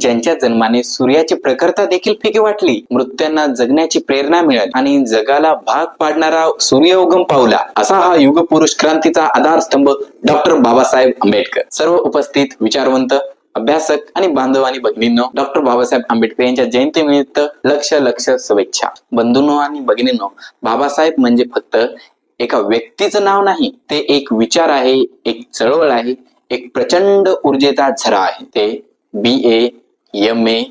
ज्यांच्या जन्माने सूर्याची प्रखरता देखील फिकी वाटली मृत्यांना जगण्याची प्रेरणा मिळाली आणि जगाला भाग पाडणारा सूर्य उगम पावला. असा हा युग पुरुष क्रांतीचा आधारस्तंभ डॉक्टर बाबासाहेब आंबेडकर. सर्व उपस्थित विचारवंत अभ्यासक आणि बांधव आणि भगिनींनो डॉक्टर बाबासाहेब आंबेडकर यांच्या जयंतीनिमित्त लक्ष लक्ष शुभेच्छा. बंधूंनो आणि भगिनींनो बाबासाहेब म्हणजे फक्त एका व्यक्तीचं नाव नाही ते एक विचार आहे एक चळवळ आहे एक प्रचंड ऊर्जेचा झरा आहे. ते B A M A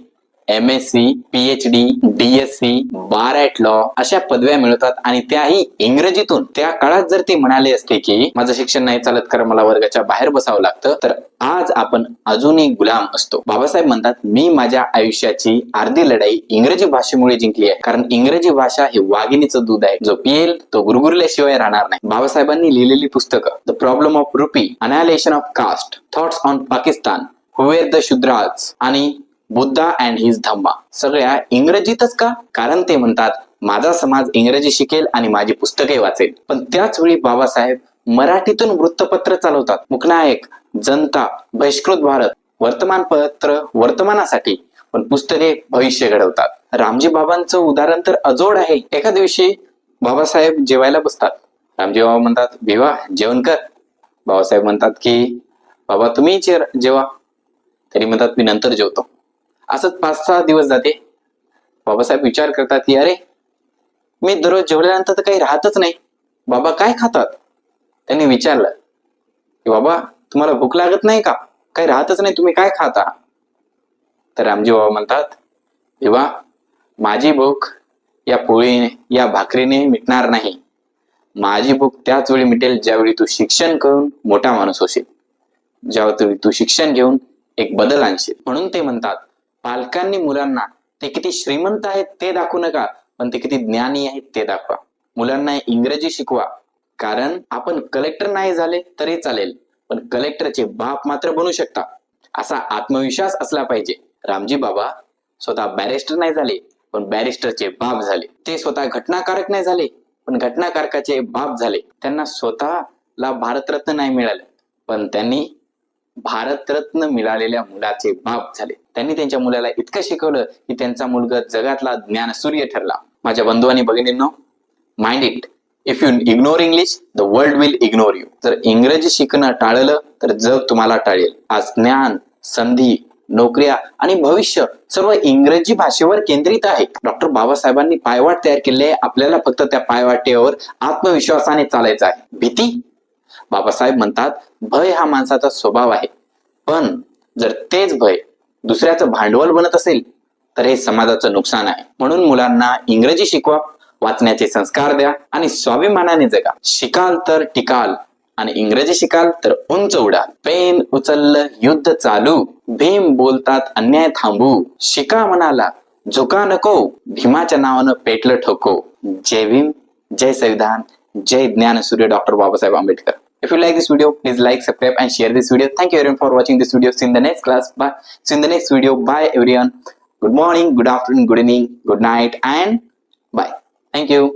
M S C PH D D bar at law अशा पदव्या मिळवतात आणि त्याही इंग्रजीतून. त्या काळात जर ते म्हणाले असते की माझं शिक्षण नाही चालत कारण मला वर्गाच्या बाहेर बसावं लागतं तर आज आपण अजूनही गुलाम असतो. बाबासाहेब म्हणतात मी माझ्या आयुष्याची अर्धी लढाई इंग्रजी भाषेमुळे जिंकली आहे. कारण इंग्रजी भाषा हे वाघिणीचं दूध आहे. जो पिएल तो गुरगुरल्याशिवाय राहणार नाही. बाबासाहेबांनी लिहिलेली पुस्तकं the problem of rupee annihilation of caste thoughts on Pakistan who were the Shudras आणि बुद्धा अँड हिज धम्मा. सगळ्या इंग्रजीतच का? कारण ते म्हणतात माझा समाज इंग्रजी शिकेल आणि माझी पुस्तके वाचेल. पण त्याच वेळी बाबासाहेब मराठीतून वृत्तपत्र चालवतात. मुखनायक जनता बहिष्कृत भारत वर्तमानपत्र वर्तमानासाठी पण पुस्तके भविष्य घडवतात. रामजी बाबांचं उदाहरण तर अजोड आहे. एका दिवशी बाबासाहेब जेवायला बसतात. रामजी बाबा म्हणतात भिवा जेवण कर. बाबासाहेब म्हणतात की बाबा तुम्ही जेवा. तरी म्हणतात मी नंतर जेवतो. असंच पाच सहा दिवस जाते. बाबासाहेब विचार करतात की अरे मी दररोज जेवल्यानंतर तर काही राहतच नाही. बाबा काय खातात? त्यांनी विचारलं की बाबा तुम्हाला भूक लागत नाही का? काही राहतच नाही तुम्ही काय खाता? तर रामजी बाबा म्हणतात तेव्हा माझी भूक या पोळीने या भाकरीने मिटणार नाही. माझी भूक त्याच वेळी मिटेल ज्यावेळी तू शिक्षण करून मोठा माणूस होशील. ज्यावेळी तू शिक्षण घेऊन एक बदल आणशील. म्हणून ते म्हणतात. पालकांनी मुलांना ते किती श्रीमंत आहेत ते दाखवू नका पण ते किती ज्ञानी आहेत ते दाखवा. मुलांना इंग्रजी शिकवा. कारण आपण कलेक्टर नाही झाले तरी चालेल पण कलेक्टरचे बाप मात्र बनू शकता. असा आत्मविश्वास असला पाहिजे. रामजी बाबा स्वतः बॅरिस्टर नाही झाले पण बॅरिस्टरचे बाप झाले. ते स्वतः घटनाकारक नाही झाले पण घटनाकारकाचे बाप झाले. त्यांना स्वतःला भारतरत्न नाही मिळाले पण त्यांनी भारतरत्न मिळालेल्या मुलाचे बाप झाले. त्यांनी त्यांच्या मुलाला इतकं शिकवलं की त्यांचा मुलगा जगातला ज्ञान सूर्य ठरला. माझ्या बंधू आणि भगिनींनो mind it if you ignore English the world will ignore you जर इंग्रजी शिकणं टाळलं तर जग तुम्हाला टाळेल. आज ज्ञान संधी नोकऱ्या आणि भविष्य सर्व इंग्रजी भाषेवर केंद्रित आहे. डॉक्टर बाबासाहेबांनी पायवाट तयार केले आपल्याला फक्त त्या पायवाटेवर आत्मविश्वासाने चालायचं आहे. भीती? बाबासाहेब म्हणतात भय हा माणसाचा स्वभाव आहे. पण जर तेच भय दुसऱ्याचं भांडवल बनत असेल तर हे समाजाचं नुकसान आहे. म्हणून मुलांना इंग्रजी शिकवा वाचण्याचे संस्कार द्या आणि स्वाभिमानाने जगा. शिकाल तर टिकाल आणि इंग्रजी शिकाल तर उंच उडाल. पेन उचललं युद्ध चालू. भीम बोलतात अन्याय थांबू. शिका मनाला. झुका नको. भीमाच्या नावानं पेटलं ठोको. जय भीम जय संविधान जय ज्ञान सूर्य doctor Babasaheb Ambedkar. If you like this video, please like, subscribe, and share this video. Thank you everyone for watching this video. See you in the next class. Bye. See you in the next video. Bye everyone. Good morning, good afternoon, good evening, good night, and bye. Thank you.